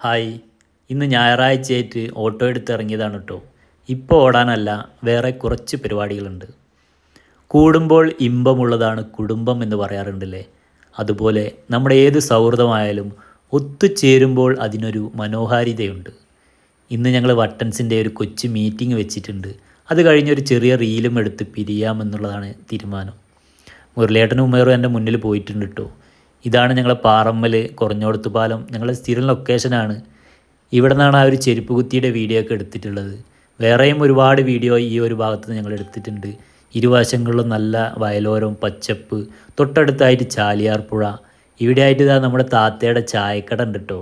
Hi. ഇന്ന് ഞായറാഴ്ചയായിട്ട് auto എടുത്ത് ഇറങ്ങിയതാണ് കേട്ടോ. ഇപ്പോൾ ഓടാനല്ല വേറെ കുറച്ച് പരിപാടികളുണ്ട്. കൂടുമ്പോൾ ഇമ്പമുള്ളതാണ് കുടുംബം എന്ന് പറയാറുണ്ടല്ലേ? അതുപോലെ നമ്മുടെ ഏത് സൗഹൃദമായാലും ഒത്തുചേരുമ്പോൾ അതിനൊരു മനോഹാരിതയുണ്ട്. ഇന്ന് ഞങ്ങൾ വട്ടൻസിന്റെ ഒരു കൊച്ചു മീറ്റിംഗ് വെച്ചിട്ടുണ്ട്. അത് കഴിഞ്ഞൊരു ചെറിയ റീലും എടുത്ത് പിരിയാമെന്നുള്ളതാണ് തീരുമാനം. മുരളിയേട്ടനും ഉമേറും എന്റെ മുന്നിൽ പോയിട്ടുണ്ട് കേട്ടോ. ഇതാണ് ഞങ്ങളെ പാറമ്മൽ കുറഞ്ഞോടത്ത് പാലം ഞങ്ങളുടെ സ്ഥിരം ലൊക്കേഷനാണ് ഇവിടെ നിന്നാണ് ആ ഒരു ചെരുപ്പ് കുത്തിയുടെ വീഡിയോ ഒക്കെ എടുത്തിട്ടുള്ളത്. വേറെയും ഒരുപാട് വീഡിയോ ഈ ഒരു ഭാഗത്ത് ഞങ്ങൾ എടുത്തിട്ടുണ്ട്. ഇരുവശങ്ങളിലും നല്ല വയലോരം പച്ചപ്പ് തൊട്ടടുത്തായിട്ട് ചാലിയാർ പുഴ ഇവിടെ ആയിട്ട് ഇതാ നമ്മുടെ താത്തയുടെ ചായക്കട ഉണ്ട് കേട്ടോ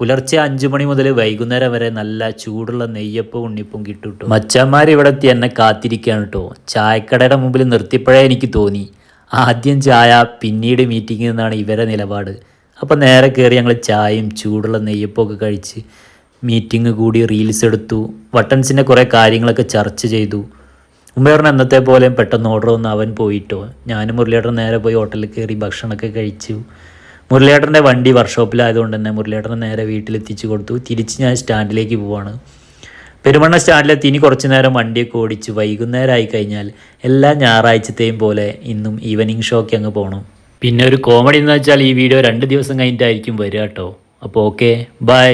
പുലർച്ചെ അഞ്ചു മണി മുതൽ വൈകുന്നേരം വരെ നല്ല ചൂടുള്ള നെയ്യപ്പവും ഉണ്ണിപ്പും കിട്ടും കേട്ടോ മച്ചന്മാർ ഇവിടെ എത്തി എന്നെ കാത്തിരിക്കുകയാണ് കേട്ടോ ചായക്കടയുടെ മുമ്പിൽ നിർത്തിയപ്പോഴേ എനിക്ക് തോന്നി. ആദ്യം ചായ പിന്നീട് മീറ്റിംഗ് എന്നാണ് ഇവരെ നിലപാട്. അപ്പോൾ നേരെ കയറി ഞങ്ങൾ ചായയും ചൂടുള്ള നെയ്യപ്പമൊക്കെ കഴിച്ച് മീറ്റിംഗ് കൂടി റീൽസ് എടുത്തു. വട്ടൻസിന്റെ കുറേ കാര്യങ്ങളൊക്കെ ചർച്ച ചെയ്തു. ഉമ്മേറിന് എന്നത്തെ പോലെ പെട്ടെന്ന് ഓർഡർ വന്ന് അവൻ പോയിട്ടോ. ഞാനും മുരളിയേട്ടൻ നേരെ പോയി ഹോട്ടലിൽ കയറി ഭക്ഷണമൊക്കെ കഴിച്ചു. മുരളിയേട്ടന്റെ വണ്ടി വർക്ക്ഷോപ്പിലായതുകൊണ്ട് തന്നെ മുരളിയേട്ടനെ നേരെ വീട്ടിലെത്തിച്ചു കൊടുത്തു. തിരിച്ച് ഞാൻ സ്റ്റാൻഡിലേക്ക് പോവാണ്. പെരുമണ്ണ സ്റ്റാൻഡിലെത്തി. ഇനി കുറച്ചു നേരം വണ്ടിയൊക്കെ ഓടിച്ച് വൈകുന്നേരം ആയി കഴിഞ്ഞാൽ എല്ലാ ഞായറാഴ്ചത്തെയും പോലെ ഇന്നും ഈവനിങ് ഷോയ്ക്ക് അങ്ങ് പോകണം പിന്നെ ഒരു കോമഡി എന്ന് വെച്ചാൽ ഈ വീഡിയോ രണ്ട് ദിവസം കഴിഞ്ഞിട്ടായിരിക്കും വരിക കേട്ടോ. അപ്പോൾ ഓക്കെ ബൈ.